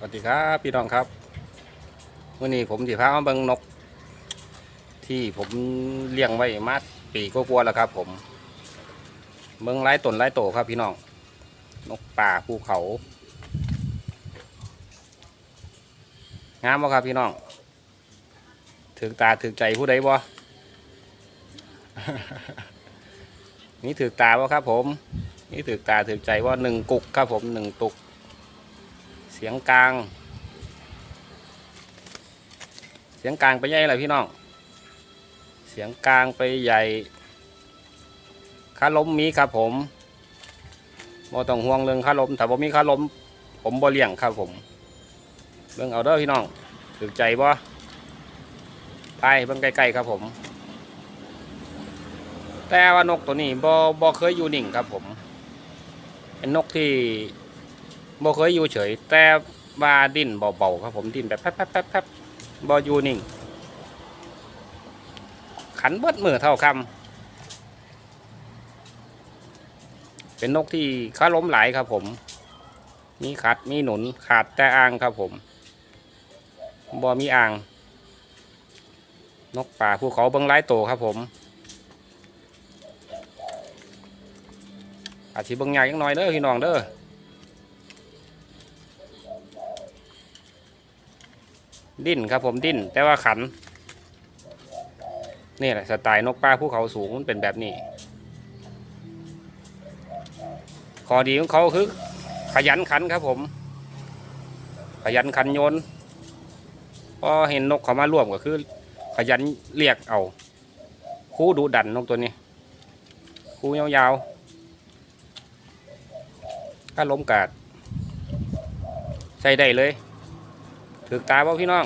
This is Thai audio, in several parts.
สวัสดีครับพี่น้องครับวันนี้ผมสิพามาเบิ่งนก ที่ผมเลี้ยงไว้มาปีก็กลัวๆแล้วครับ ผมเบิ่งไร้ตนไร้โตครับพี่น้องนกป่าภูเขางามบ่ครับพี่น้องถึกตาถึกใจผู้ใดบ่นี่ถึกตาบ่ครับ ผม นี่ถึกตาถึกใจว่าหนึ่งกุกครับผมหนึ่งตุก เสียงกลาง เสียงกลางไปใหญ่เลยพี่น้อง เสียงกลางไปใหญ่ค่าล้มมีครับผมบ่ต้องห่วงเรื่องค่าล้มถ้าบ่มีค่าล้ม ผมบ่เลี้ยงครับผม เบิ่งเอาเด้อพี่น้องถึกใจบ่ไปเบิ่งใกล้ๆครับผม แต่ว่านกตัวนี้บ่บ่เคยอยู่นิ่งครับผม เป็นนกที่ บ่เคยอยู่เฉย แต่ว่าดิ้นเบาๆครับผมดิ้นแบบแป๊บแป๊บแป๊บแป๊บบ่อยู่นิ่ง ขันเบิดมือเท่าคำเป็นนกที่ขาล้มหลายครับผม มีขัดมีหนุนขาดแต่อ่างครับผมบ่มีอ่าง นกป่าภูเขาเบิ้งหลายโตครับผมอาจสิเบิ่งใหญ่ยังน้อยเด้อพี่น้องเด้อ ดิ้นครับผมดิ้น แต่ว่าขัน นี่แหละสไตล์นกป่าภูเขาสูงมันเป็นแบบนี้ข้อดีของเขาคือ ขยันขันครับผม ขยันขันโยนพอเห็นนกเขามาร่วมก็คือ ขยันเรียกเอา คู่ดูดันนกตัวนี้ คู่ยาวๆถ้าล้มกาดใส่ได้เลย ถือตาบ่พี่น้อง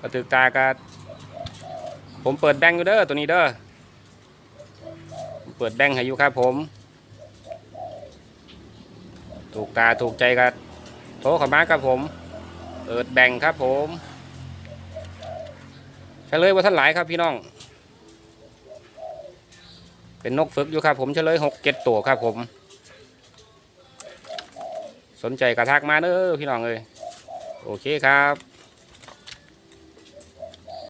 ก็ถือตากาดผมเปิดแบงค์อยู่เด้อตัวนี้เด้อเปิดแบงค์ให้อยู่ครับผม ถูกตาถูกใจกันโทรเข้ามาครับผม เปิดแบงครับผมเฉลยว่าท่านหลายครับพี่น้อง เป็นนกฝึกอยู่ครับผมเฉลยหกเจ็ดตัวครับผม สนใจกระทักมาเด้อพี่น้องเอ้ย โอเคครับ